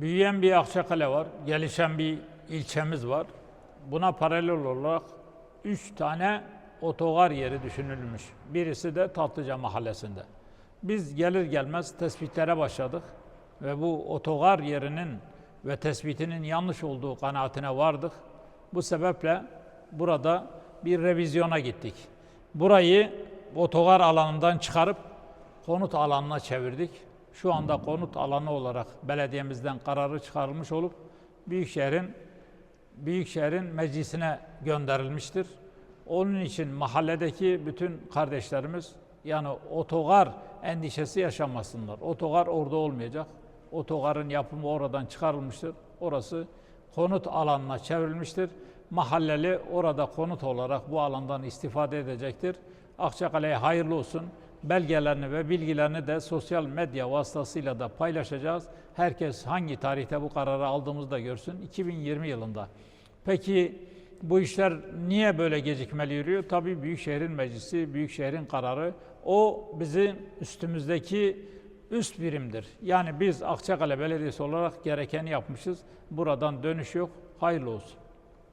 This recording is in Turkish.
Büyüyen bir Akçakale var, gelişen bir ilçemiz var. Buna paralel olarak üç tane otogar yeri düşünülmüş. Birisi de Tatlıca Mahallesi'nde. Biz gelir gelmez tespitlere başladık ve bu otogar yerinin ve tespitinin yanlış olduğu kanaatine vardık. Bu sebeple burada bir revizyona gittik. Burayı otogar alanından çıkarıp konut alanına çevirdik. Şu anda konut alanı olarak belediyemizden kararı çıkarılmış olup Büyükşehir'in Büyükşehir'in meclisine gönderilmiştir. Onun için mahalledeki bütün kardeşlerimiz yani otogar endişesi yaşamasınlar. Otogar orada olmayacak. Otogarın yapımı oradan çıkarılmıştır. Orası konut alanına çevrilmiştir. Mahalleli orada konut olarak bu alandan istifade edecektir. Akçakale'ye hayırlı olsun. Belgelerini ve bilgilerini de sosyal medya vasıtasıyla da paylaşacağız. Herkes hangi tarihte bu kararı aldığımızı da görsün. 2020 yılında. Peki bu işler niye böyle gecikmeli yürüyor? Tabii Büyükşehir'in meclisi, Büyükşehir'in kararı. O bizim üstümüzdeki üst birimdir. Yani biz Akçakale Belediyesi olarak gerekeni yapmışız. Buradan dönüş yok. Hayırlı olsun.